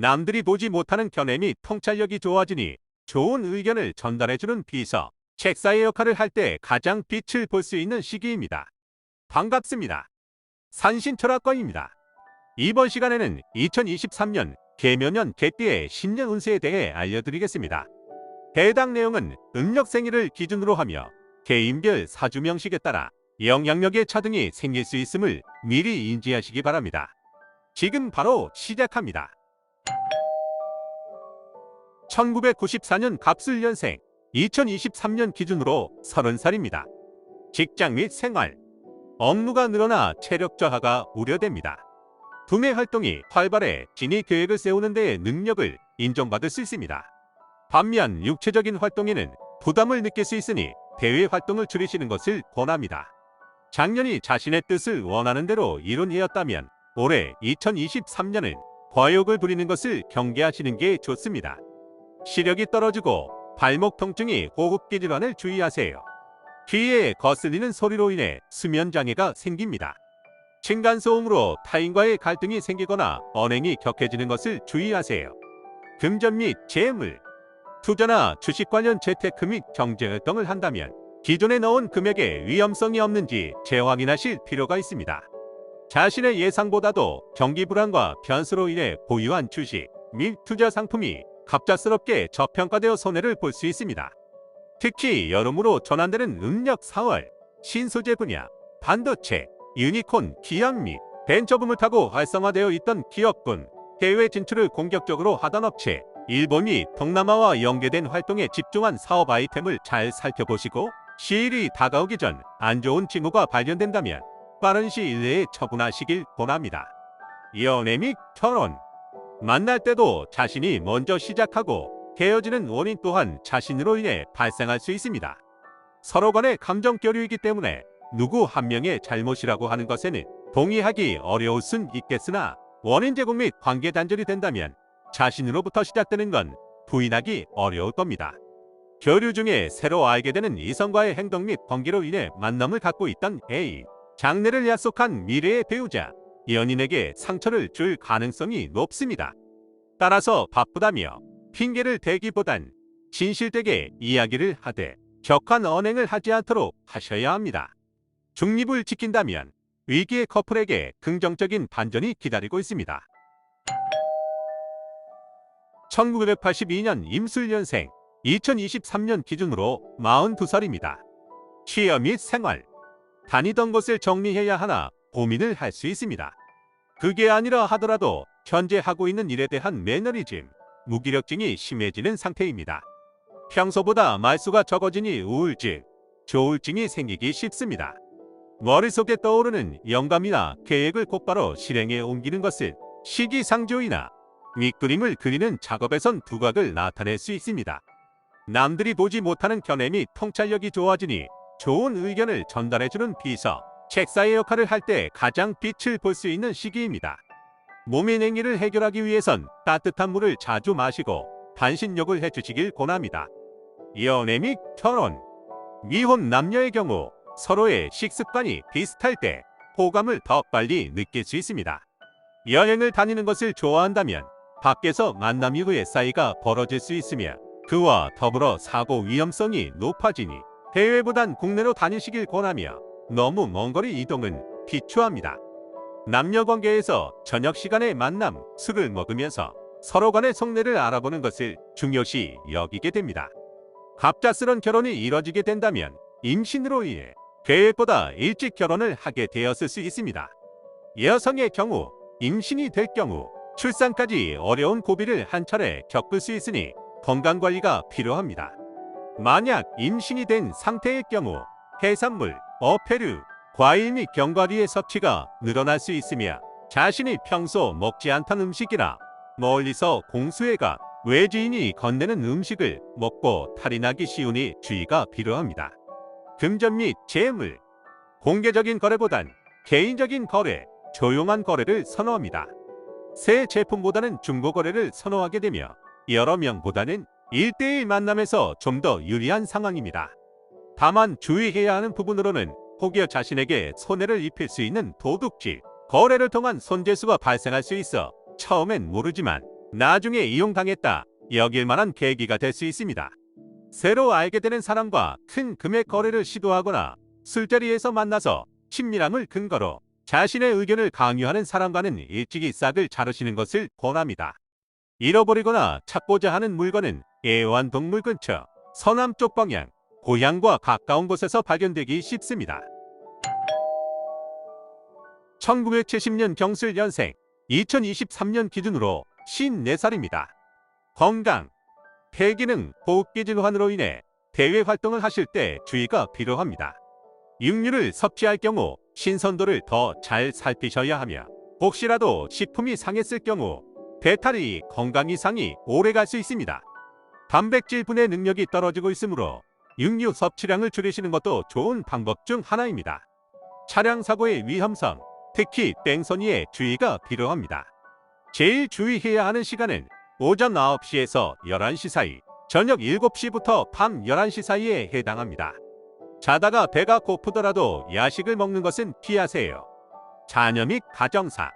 남들이 보지 못하는 견해 및 통찰력이 좋아지니 좋은 의견을 전달해주는 비서, 책사의 역할을 할 때 가장 빛을 볼 수 있는 시기입니다. 반갑습니다. 산신철학과입니다. 이번 시간에는 2023년 개묘년 개띠의 신년 운세에 대해 알려드리겠습니다. 해당 내용은 음력 생일을 기준으로 하며 개인별 사주 명식에 따라 영향력의 차등이 생길 수 있음을 미리 인지하시기 바랍니다. 지금 바로 시작합니다. 1994년 갑술년생, 2023년 기준으로 30살입니다. 직장 및 생활, 업무가 늘어나 체력 저하가 우려됩니다. 두뇌 활동이 활발해 진위 계획을 세우는 데에 능력을 인정받을 수 있습니다. 반면 육체적인 활동에는 부담을 느낄 수 있으니 대외 활동을 줄이시는 것을 권합니다. 작년이 자신의 뜻을 원하는 대로 이룬이었다면 올해 2023년은 과욕을 부리는 것을 경계하시는 게 좋습니다. 시력이 떨어지고 발목 통증이 호흡기 질환을 주의하세요. 귀에 거슬리는 소리로 인해 수면 장애가 생깁니다. 층간소음으로 타인과의 갈등이 생기거나 언행이 격해지는 것을 주의하세요. 금전 및 재물, 투자나 주식 관련 재테크 및 경제활동을 한다면 기존에 넣은 금액에 위험성이 없는지 재확인하실 필요가 있습니다. 자신의 예상보다도 경기 불안과 변수로 인해 보유한 주식 및 투자 상품이 갑작스럽게 저평가되어 손해를 볼 수 있습니다. 특히 여름으로 전환되는 음력 4월, 신소재 분야, 반도체, 유니콘, 기업 및 벤처 붐을 타고 활성화되어 있던 기업군, 해외 진출을 공격적으로 하던 업체, 일본 및 동남아와 연계된 활동에 집중한 사업 아이템을 잘 살펴보시고 시일이 다가오기 전 안 좋은 징후가 발견된다면 빠른 시일 내에 처분하시길 권합니다. 연애 및 결혼 만날 때도 자신이 먼저 시작하고 헤어지는 원인 또한 자신으로 인해 발생할 수 있습니다. 서로 간의 감정 교류이기 때문에 누구 한 명의 잘못이라고 하는 것에는 동의하기 어려울 순 있겠으나 원인 제공 및 관계 단절이 된다면 자신으로부터 시작되는 건 부인하기 어려울 겁니다. 교류 중에 새로 알게 되는 이성과의 행동 및 관계로 인해 만남을 갖고 있던 A, 장래를 약속한 미래의 배우자, 연인에게 상처를 줄 가능성이 높습니다. 따라서 바쁘다며 핑계를 대기보단 진실되게 이야기를 하되 격한 언행을 하지 않도록 하셔야 합니다. 중립을 지킨다면 위기의 커플에게 긍정적인 반전이 기다리고 있습니다. 1982년 임술년생, 2023년 기준으로 42살입니다. 취업 및 생활, 다니던 곳을 정리해야 하나 고민을 할 수 있습니다. 그게 아니라 하더라도 현재 하고 있는 일에 대한 매너리즘, 무기력증이 심해지는 상태입니다. 평소보다 말수가 적어지니 우울증, 조울증이 생기기 쉽습니다. 머릿속에 떠오르는 영감이나 계획을 곧바로 실행에 옮기는 것을 시기상조이나 밑그림을 그리는 작업에선 두각을 나타낼 수 있습니다. 남들이 보지 못하는 견해 및 통찰력이 좋아지니 좋은 의견을 전달해주는 비서, 책사의 역할을 할 때 가장 빛을 볼 수 있는 시기입니다. 몸의 냉기를 해결하기 위해선 따뜻한 물을 자주 마시고 반신욕을 해주시길 권합니다. 연애 및 결혼, 미혼 남녀의 경우 서로의 식습관이 비슷할 때 호감을 더 빨리 느낄 수 있습니다. 여행을 다니는 것을 좋아한다면 밖에서 만남 이후의 사이가 벌어질 수 있으며 그와 더불어 사고 위험성이 높아지니 해외보단 국내로 다니시길 권하며 너무 먼 거리 이동은 비추합니다. 남녀 관계에서 저녁 시간에 만남, 술을 먹으면서 서로 간의 속내를 알아보는 것을 중요시 여기게 됩니다. 갑작스런 결혼이 이뤄지게 된다면 임신으로 인해 계획보다 일찍 결혼을 하게 되었을 수 있습니다. 여성의 경우 임신이 될 경우 출산까지 어려운 고비를 한 차례 겪을 수 있으니 건강관리가 필요합니다. 만약 임신이 된 상태의 경우 해산물, 어패류, 과일 및 견과류의 섭취가 늘어날 수 있으며 자신이 평소 먹지 않던 음식이나 멀리서 공수해가 외지인이 건네는 음식을 먹고 탈이 나기 쉬우니 주의가 필요합니다. 금전 및 재물, 공개적인 거래보단 개인적인 거래, 조용한 거래를 선호합니다. 새 제품보다는 중고 거래를 선호하게 되며 여러 명보다는 1대1 만남에서 좀 더 유리한 상황입니다. 다만 주의해야 하는 부분으로는 혹여 자신에게 손해를 입힐 수 있는 도둑질, 거래를 통한 손재수가 발생할 수 있어 처음엔 모르지만 나중에 이용당했다 여길 만한 계기가 될 수 있습니다. 새로 알게 되는 사람과 큰 금액 거래를 시도하거나 술자리에서 만나서 친밀함을 근거로 자신의 의견을 강요하는 사람과는 일찍이 싹을 자르시는 것을 권합니다. 잃어버리거나 찾고자 하는 물건은 애완동물 근처, 서남쪽 방향, 고향과 가까운 곳에서 발견되기 쉽습니다. 1970년 경술 연생, 2023년 기준으로 54살입니다. 건강, 폐기능, 호흡기 질환으로 인해 대외 활동을 하실 때 주의가 필요합니다. 육류를 섭취할 경우 신선도를 더 잘 살피셔야 하며 혹시라도 식품이 상했을 경우 배탈이 건강 이상이 오래 갈 수 있습니다. 단백질 분해 능력이 떨어지고 있으므로 육류 섭취량을 줄이시는 것도 좋은 방법 중 하나입니다. 차량 사고의 위험성, 특히 뺑소니에 주의가 필요합니다. 제일 주의해야 하는 시간은 오전 9시에서 11시 사이, 저녁 7시부터 밤 11시 사이에 해당합니다. 자다가 배가 고프더라도 야식을 먹는 것은 피하세요. 자녀 및 가정사,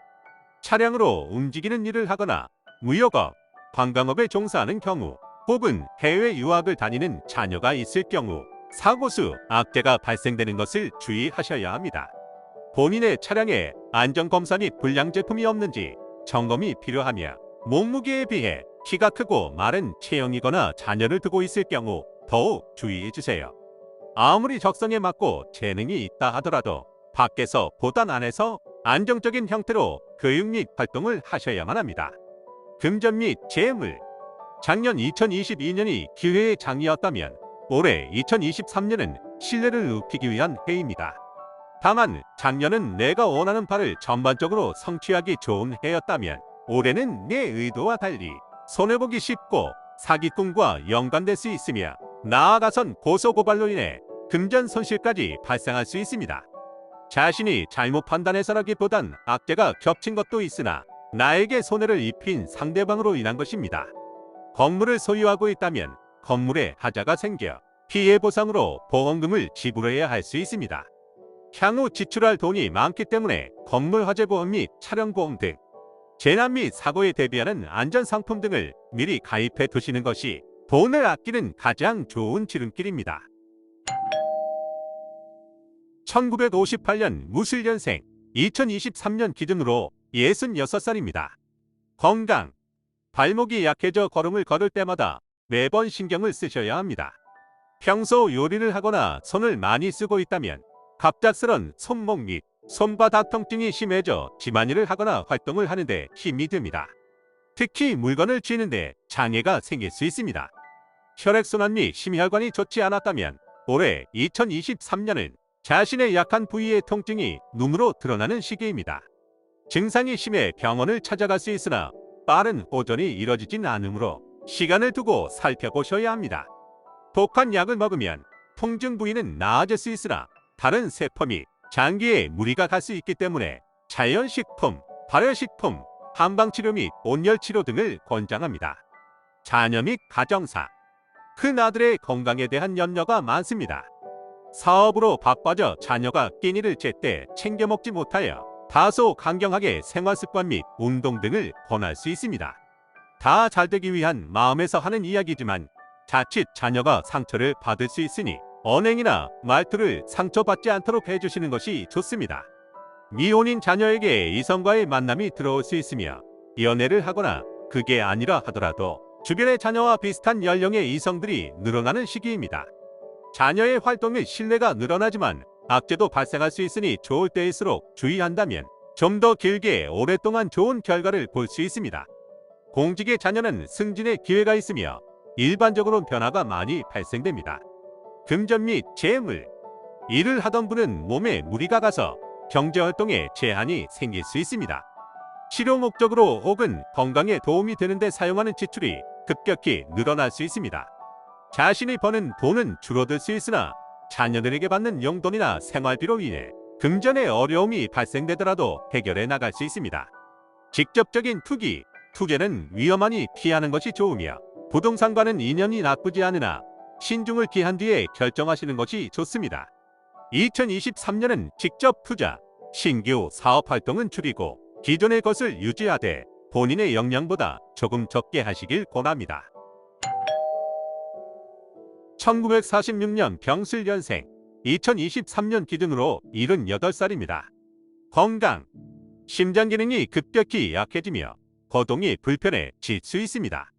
차량으로 움직이는 일을 하거나 무역업, 관광업에 종사하는 경우 혹은 해외 유학을 다니는 자녀가 있을 경우 사고수, 악재가 발생되는 것을 주의하셔야 합니다. 본인의 차량에 안전검사 및 불량 제품이 없는지 점검이 필요하며 몸무게에 비해 키가 크고 마른 체형이거나 자녀를 두고 있을 경우 더욱 주의해 주세요. 아무리 적성에 맞고 재능이 있다 하더라도 밖에서 보단 안에서 안정적인 형태로 교육 및 활동을 하셔야만 합니다. 금전 및 재물 작년 2022년이 기회의 장이었다면 올해 2023년은 신뢰를 높이기 위한 해입니다. 다만 작년은 내가 원하는 바를 전반적으로 성취하기 좋은 해였다면 올해는 내 의도와 달리 손해보기 쉽고 사기꾼과 연관될 수 있으며 나아가선 고소고발로 인해 금전 손실까지 발생할 수 있습니다. 자신이 잘못 판단해서라기보단 악재가 겹친 것도 있으나 나에게 손해를 입힌 상대방으로 인한 것입니다. 건물을 소유하고 있다면 건물에 하자가 생겨 피해 보상으로 보험금을 지불해야 할 수 있습니다. 향후 지출할 돈이 많기 때문에 건물 화재 보험 및 차량 보험 등 재난 및 사고에 대비하는 안전 상품 등을 미리 가입해 두시는 것이 돈을 아끼는 가장 좋은 지름길입니다. 1958년 무술년생, 2023년 기준으로 66살입니다. 건강, 발목이 약해져 걸음을 걸을 때마다 매번 신경을 쓰셔야 합니다. 평소 요리를 하거나 손을 많이 쓰고 있다면 갑작스런 손목 및 손바닥 통증이 심해져 집안일을 하거나 활동을 하는데 힘이 듭니다. 특히 물건을 쥐는데 장애가 생길 수 있습니다. 혈액순환 및 심혈관이 좋지 않았다면 올해 2023년은 자신의 약한 부위의 통증이 눈으로 드러나는 시기입니다. 증상이 심해 병원을 찾아갈 수 있으나 빠른 호전이 이뤄지진 않으므로 시간을 두고 살펴보셔야 합니다. 독한 약을 먹으면 통증 부위는 나아질 수 있으나 다른 세포 및 장기에 무리가 갈 수 있기 때문에 자연식품, 발열식품, 한방치료 및 온열치료 등을 권장합니다. 자녀 및 가정사, 큰 아들의 건강에 대한 염려가 많습니다. 사업으로 바빠져 자녀가 끼니를 제때 챙겨 먹지 못하여 다소 강경하게 생활습관 및 운동 등을 권할 수 있습니다. 다 잘되기 위한 마음에서 하는 이야기지만 자칫 자녀가 상처를 받을 수 있으니 언행이나 말투를 상처받지 않도록 해주시는 것이 좋습니다. 미혼인 자녀에게 이성과의 만남이 들어올 수 있으며 연애를 하거나 그게 아니라 하더라도 주변의 자녀와 비슷한 연령의 이성들이 늘어나는 시기입니다. 자녀의 활동의 신뢰가 늘어나지만 악재도 발생할 수 있으니 좋을 때일수록 주의한다면 좀 더 길게 오랫동안 좋은 결과를 볼 수 있습니다. 공직의 자녀는 승진의 기회가 있으며 일반적으로 변화가 많이 발생됩니다. 금전 및 재물 일을 하던 분은 몸에 무리가 가서 경제활동에 제한이 생길 수 있습니다. 치료 목적으로 혹은 건강에 도움이 되는데 사용하는 지출이 급격히 늘어날 수 있습니다. 자신이 버는 돈은 줄어들 수 있으나 자녀들에게 받는 용돈이나 생활비로 인해 금전의 어려움이 발생되더라도 해결해 나갈 수 있습니다. 직접적인 투기, 투자는 위험하니 피하는 것이 좋으며 부동산과는 인연이 나쁘지 않으나 신중을 기한 뒤에 결정하시는 것이 좋습니다. 2023년은 직접 투자, 신규 사업 활동은 줄이고 기존의 것을 유지하되 본인의 역량보다 조금 적게 하시길 권합니다. 1946년 병술년생, 2023년 기준으로 78살입니다. 건강, 심장 기능이 급격히 약해지며 거동이 불편해질 수 있습니다.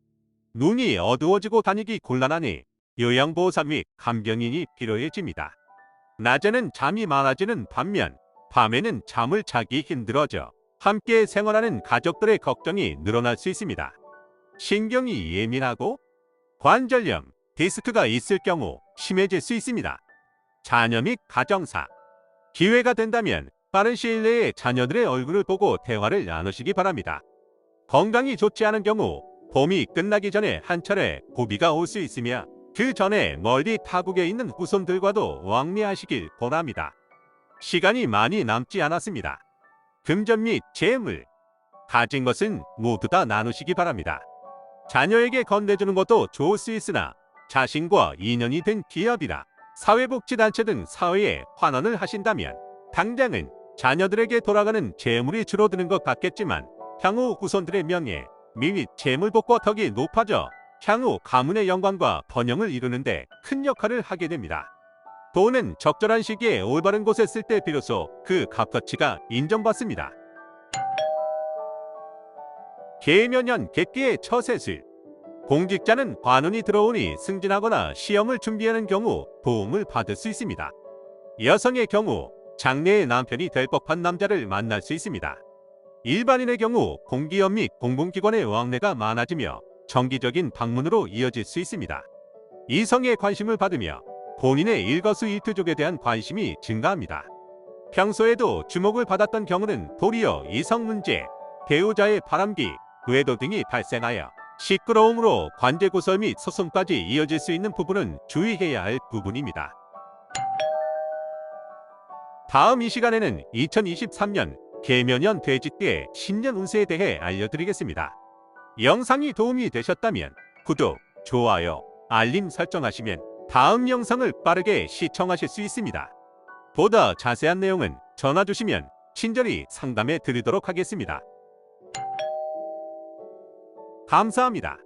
눈이 어두워지고 다니기 곤란하니 요양보호사 및 간병인이 필요해집니다. 낮에는 잠이 많아지는 반면 밤에는 잠을 자기 힘들어져 함께 생활하는 가족들의 걱정이 늘어날 수 있습니다. 신경이 예민하고 관절염, 디스크가 있을 경우 심해질 수 있습니다. 자녀 및 가정사 기회가 된다면 빠른 시일 내에 자녀들의 얼굴을 보고 대화를 나누시기 바랍니다. 건강이 좋지 않은 경우 봄이 끝나기 전에 한 차례 고비가 올 수 있으며 그 전에 멀리 타국에 있는 후손들과도 왕래하시길 권합니다. 시간이 많이 남지 않았습니다. 금전 및 재물, 가진 것은 모두 다 나누시기 바랍니다. 자녀에게 건네주는 것도 좋을 수 있으나 자신과 인연이 된 기업이라 사회복지단체 등 사회에 환원을 하신다면 당장은 자녀들에게 돌아가는 재물이 줄어드는 것 같겠지만 향후 후손들의 명예, 및 재물 복과 덕이 높아져 향후 가문의 영광과 번영을 이루는데 큰 역할을 하게 됩니다. 돈은 적절한 시기에 올바른 곳에 쓸 때 비로소 그 값가치가 인정받습니다. 계면연 객기의 처세술 공직자는 관운이 들어오니 승진하거나 시험을 준비하는 경우 도움을 받을 수 있습니다. 여성의 경우 장래의 남편이 될 법한 남자를 만날 수 있습니다. 일반인의 경우 공기업 및 공공기관의 왕래가 많아지며 정기적인 방문으로 이어질 수 있습니다. 이성의 관심을 받으며 본인의 일거수일투족에 대한 관심이 증가합니다. 평소에도 주목을 받았던 경우는 도리어 이성 문제, 배우자의 바람기, 외도 등이 발생하여 시끄러움으로 관제고설 및 소송까지 이어질 수 있는 부분은 주의해야 할 부분입니다. 다음 이 시간에는 2023년 개면연 돼지띠의 신년 운세에 대해 알려드리겠습니다. 영상이 도움이 되셨다면 구독, 좋아요, 알림 설정하시면 다음 영상을 빠르게 시청하실 수 있습니다. 보다 자세한 내용은 전화 주시면 친절히 상담해 드리도록 하겠습니다. 감사합니다.